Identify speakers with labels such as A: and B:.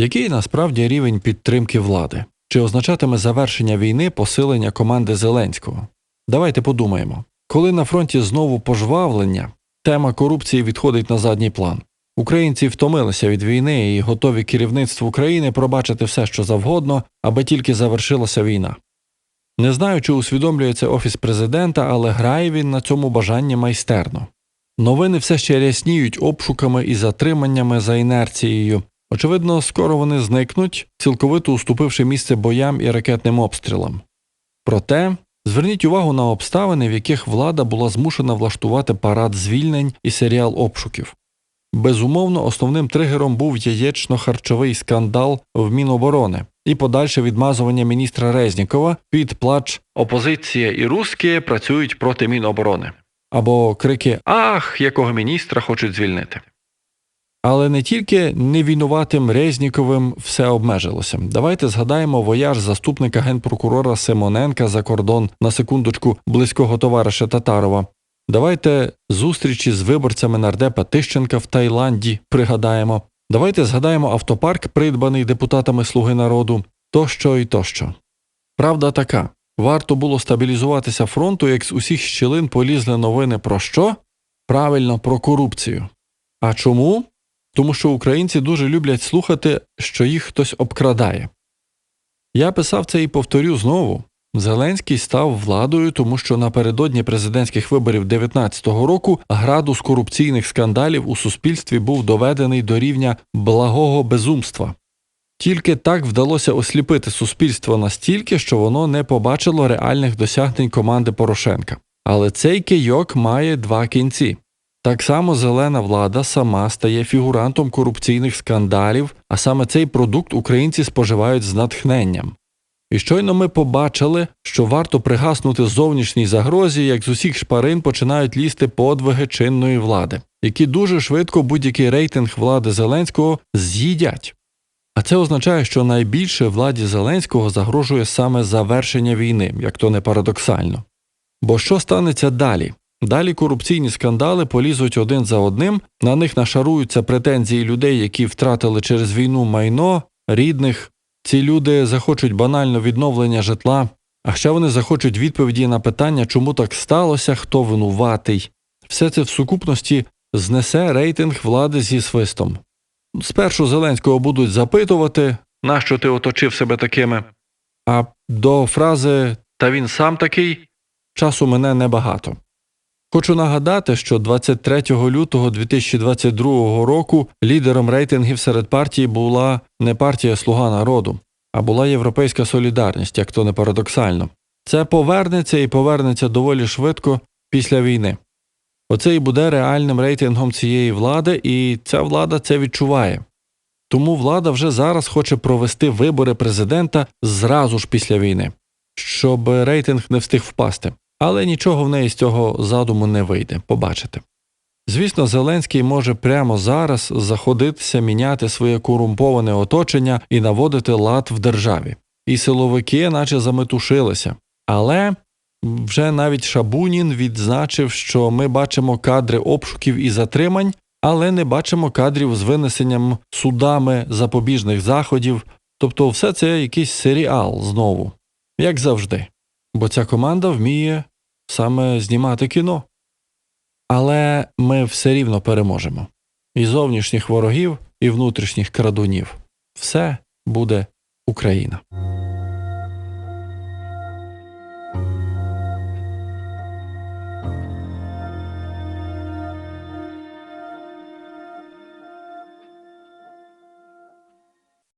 A: Який насправді рівень підтримки влади? Чи означатиме завершення війни посилення команди Зеленського? Давайте подумаємо. Коли на фронті знову пожвавлення, тема корупції відходить на задній план. Українці втомилися від війни і готові керівництву України пробачити все, що завгодно, аби тільки завершилася війна. Не знаю, чи усвідомлює це офіс президента, але грає він на цьому бажанні майстерно. Новини все ще рясніють обшуками і затриманнями за інерцією. Очевидно, скоро вони зникнуть, цілковито уступивши місце боям і ракетним обстрілам. Проте зверніть увагу на обставини, в яких влада була змушена влаштувати парад звільнень і серіал обшуків. Безумовно, основним тригером був яєчно-харчовий скандал в Міноборони і подальше відмазування міністра Резнікова під плач Опозиція і русські працюють проти Міноборони або крики Ах, якого міністра хочуть звільнити. Але не тільки невинуватим Резніковим все обмежилося. Давайте згадаємо вояж заступника генпрокурора Симоненка за кордон на секундочку близького товариша Татарова. Давайте зустрічі з виборцями нардепа Тищенка в Таїланді пригадаємо. Давайте згадаємо автопарк, придбаний депутатами Слуги народу, тощо і тощо. Правда така. Варто було стабілізуватися фронту, як з усіх щілин полізли новини про що? Правильно, про корупцію. А чому? Тому що українці дуже люблять слухати, що їх хтось обкрадає. Я писав це і повторю знову. Зеленський став владою, тому що напередодні президентських виборів 19-го року градус корупційних скандалів у суспільстві був доведений до рівня благого безумства. Тільки так вдалося осліпити суспільство настільки, що воно не побачило реальних досягнень команди Порошенка. Але цей кийок має два кінці. Так само зелена влада сама стає фігурантом корупційних скандалів, а саме цей продукт українці споживають з натхненням. І щойно ми побачили, що варто пригаснути зовнішній загрозі, як з усіх шпарин починають лізти подвиги чинної влади, які дуже швидко будь-який рейтинг влади Зеленського з'їдять. А це означає, що найбільше владі Зеленського загрожує саме завершення війни, як то не парадоксально. Бо що станеться далі? Далі корупційні скандали полізуть один за одним, на них нашаруються претензії людей, які втратили через війну майно, рідних. Ці люди захочуть банально відновлення житла, а ще вони захочуть відповіді на питання, чому так сталося, хто винуватий. Все це в сукупності знесе рейтинг влади зі свистом. Спершу Зеленського будуть запитувати, нащо ти оточив себе такими, а до фрази Та він сам такий часу мене небагато. Хочу нагадати, що 23 лютого 2022 року лідером рейтингів серед партій була не партія Слуга народу, а була Європейська солідарність, як то не парадоксально. Це повернеться і повернеться доволі швидко після війни. Оце і буде реальним рейтингом цієї влади, і ця влада це відчуває. Тому влада вже зараз хоче провести вибори президента зразу ж після війни, щоб рейтинг не встиг впасти. Але нічого в неї з цього задуму не вийде, побачите. Звісно, Зеленський може прямо зараз заходитися міняти своє корумповане оточення і наводити лад в державі. І силовики наче заметушилися. Але вже навіть Шабунін відзначив, що ми бачимо кадри обшуків і затримань, але не бачимо кадрів з винесенням судами запобіжних заходів. Тобто, все це якийсь серіал знову, як завжди. Бо ця команда вміє саме знімати кіно. Але ми все рівно переможемо. І зовнішніх ворогів, і внутрішніх крадунів. Все буде Україна.